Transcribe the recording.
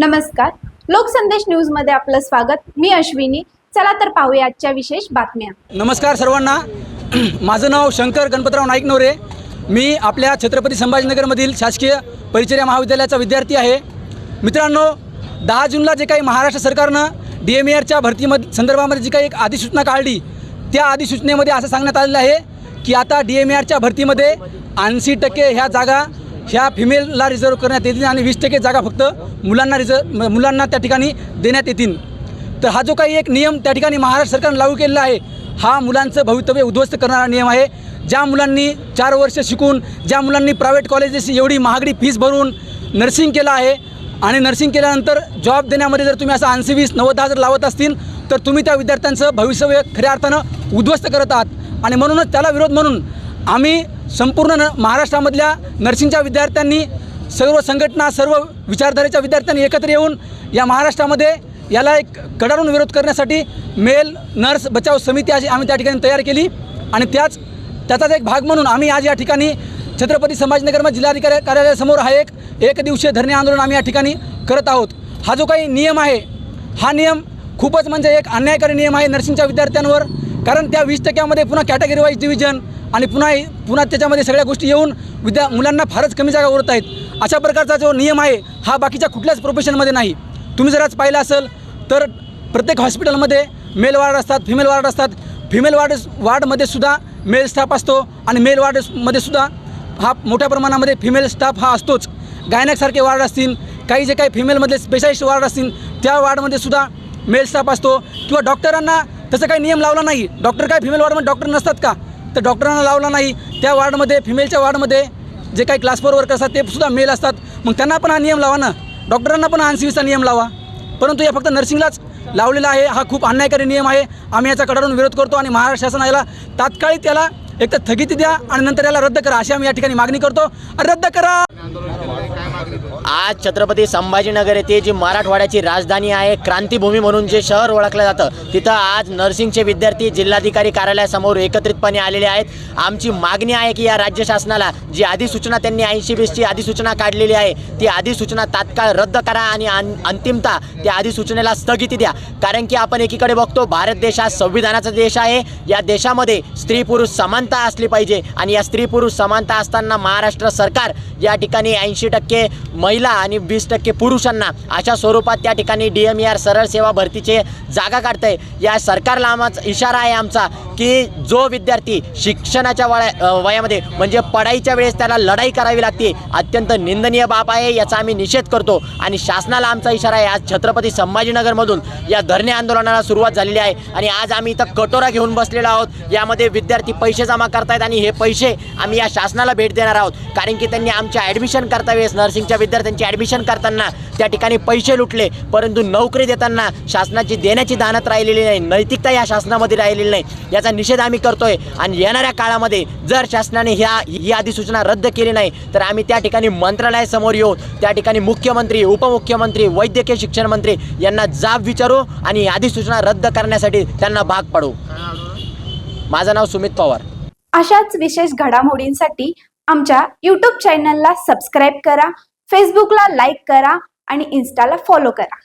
नमस्कार. लोकसंदेश न्यूजमध्ये आपलं स्वागत. मी अश्विनी. चला तर पाहूया आजच्या विशेष बातम्या. नमस्कार सर्वांना. माझं नाव शंकर गणपतराव नाईक नवरे मी आपल्या छत्रपती संभाजीनगरमधील शासकीय परिचर्या महाविद्यालयाचा विद्यार्थी आहे. मित्रांनो दहा जूनला जे काही महाराष्ट्र सरकारनं डी एम एरच्या भरतीमध्ये संदर्भामध्ये जी काही एक अधिसूचना काढली त्या अधिसूचनेमध्ये असं सांगण्यात आलेलं आहे की आता डी एम एरच्या भरतीमध्ये ऐंशी टक्के ह्या जागा ह्या फिमेलला रिझर्व करण्यात येतील आणि वीस टक्के जागा फक्त मुलांना रिझर्व मुलांना त्या ठिकाणी देण्यात येतील. तर हा जो काही एक नियम त्या ठिकाणी महाराष्ट्र सरकारने लागू केलेला आहे हा मुलांचं भवितव्य उद्ध्वस्त करणारा नियम आहे. ज्या मुलांनी चार वर्ष शिकून ज्या मुलांनी प्रायव्हेट कॉलेजेस एवढी महागडी फीस भरून नर्सिंग केलं आहे आणि नर्सिंग केल्यानंतर जॉब देण्यामध्ये जर तुम्ही असं ऐंशी वीस नव्वद हजार लावत असतील तर तुम्ही त्या विद्यार्थ्यांचं भवितव्य खऱ्या अर्थानं उद्ध्वस्त करत आहात. आणि म्हणूनच त्याला विरोध म्हणून आम्ही संपूर्ण न महाराष्ट्रामधल्या नर्सिंगच्या विद्यार्थ्यांनी सर्व संघटना सर्व विचारधारेच्या विद्यार्थ्यांनी एकत्र येऊन या महाराष्ट्रामध्ये याला एक कडाडून विरोध करण्यासाठी मेल नर्स बचाव समिती अशी आम्ही त्या ठिकाणी तयार केली. आणि त्याच त्याचाच एक भाग म्हणून आम्ही आज या ठिकाणी छत्रपती संभाजीनगरमध्ये जिल्हाधिकारी कार्यालयासमोर हा एक एक दिवसीय धरणे आंदोलन आम्ही या ठिकाणी करत आहोत. हा जो काही नियम आहे हा नियम खूपच म्हणजे एक अन्यायकारी नियम आहे नर्सिंगच्या विद्यार्थ्यांवर. कारण त्या वीस टक्क्यामध्ये पुन्हा कॅटेगरी वाईज डिव्हिजन आणि पुन्हा पुन्हा त्याच्यामध्ये सगळ्या गोष्टी येऊन विद्या मुलांना फारच कमी जागा उरत आहेत. अशा प्रकारचा जो नियम आहे हा बाकीच्या कुठल्याच प्रोफेशनमध्ये नाही. तुम्ही जर आज पाहिलं असेल तर प्रत्येक हॉस्पिटलमध्ये मेल वार्ड असतात फिमेल वार्ड असतात. फिमेल वार्ड वार्डमध्ये सुद्धा मेल स्टाफ असतो आणि मेल वार्डमध्ये सुद्धा हा मोठ्या प्रमाणामध्ये फिमेल स्टाफ हा असतोच. गायनॅकसारखे वार्ड असतील काही जे काही फिमेलमधले स्पेशालिस्ट वार्ड असतील त्या वार्डमध्ये सुद्धा मेल स्टाफ असतो. किंवा डॉक्टरांना तसं काही नियम लावला नाही. डॉक्टर काय फिमेल वार्डमध्ये डॉक्टर नसतात का? तर डॉक्टरांना लावला नाही. त्या वार्डमध्ये फिमेलच्या वार्डमध्ये जे काही क्लास फोर वर्कर असतात ते सुद्धा मेल असतात. मग त्यांना पण हा नियम लावा ना. डॉक्टरांना पण हा सीचा नियम लावा. परंतु या फक्त नर्सिंगलाच लावलेला आहे. हा खूप अन्यायकारी नियम आहे. आम्ही याचा कडाडून विरोध करतो आणि महाराष्ट्र शासन याला तात्काळिक त्याला एक तर स्थगिती द्या आणि नंतर याला रद्द करा अशी आम्ही या ठिकाणी मागणी करतो. रद्द करा! आज छत्रपती संभाजीनगर येथे जी मराठवाड्याची राजधानी आहे क्रांतीभूमी म्हणून जे शहर ओळखलं जातं तिथं आज नर्सिंगचे विद्यार्थी जिल्हाधिकारी कार्यालयासमोर एकत्रितपणे आलेले आहेत. आमची मागणी आहे की या राज्य शासनाला जी अधिसूचना त्यांनी ऐंशी वीसची अधिसूचना काढलेली आहे ती अधिसूचना तात्काळ रद्द करा आणि अं- अंतिमता त्या अधिसूचनेला स्थगिती द्या. कारण की आपण एकीकडे बघतो भारत देश हा संविधानाचा देश आहे. या देशामध्ये स्त्री पुरुष समानता असली पाहिजे आणि या स्त्री पुरुष समानता असताना महाराष्ट्र सरकार या ठिकाणी ऐंशी टक्के महिला महिला आणि वीस टक्के पुरुषांना अशा स्वरूपात त्या ठिकाणी डी एम आर सरळ सेवा भरतीचे जागा काढतंय. या सरकारला आमाच इशारा आहे आमचा. की जो विद्यार्थी शिक्षणाच्या वया वयामध्ये म्हणजे पढाईच्या वेळेस त्याला लढाई करावी लागते अत्यंत निंदनीय बाब आहे याचा आम्ही निषेध करतो. आणि शासनाला आमचा इशारा आहे आज छत्रपती संभाजीनगरमधून या धरणे आंदोलनाला सुरुवात झालेली आहे. आणि आज आम्ही इथं कटोरा घेऊन बसलेलो आहोत. यामध्ये विद्यार्थी पैसे जमा करतायत आणि हे पैसे आम्ही या शासनाला भेट देणार आहोत. कारण की त्यांनी आमच्या ॲडमिशन करता वेळेस नर्सिंगच्या विद्यार्थ्यांची ॲडमिशन करताना त्या ठिकाणी पैसे लुटले. परंतु नोकरी देताना शासनाची देण्याची दानत राहिलेली नाही. नैतिकता या शासनामध्ये राहिलेली नाही. याचा निषेध आम्ही करतोय. आणि येणाऱ्या काळामध्ये जर शासनाने ह्या ही अधिसूचना रद्द केली नाही तर आम्ही त्या ठिकाणी मंत्रालयासमोर येऊ. त्या ठिकाणी मुख्यमंत्री उपमुख्यमंत्री वैद्यकीय शिक्षण मंत्री यांना जाब विचारू आणि अधिसूचना रद्द करण्यासाठी त्यांना भाग पाडू. माझं नाव सुमित पवार. अशाच विशेष घडामोडींसाठी आमच्या यूट्यूब चॅनलला सबस्क्राईब करा फेसबुकला लाईक करा आणि इन्स्टाला फॉलो करा.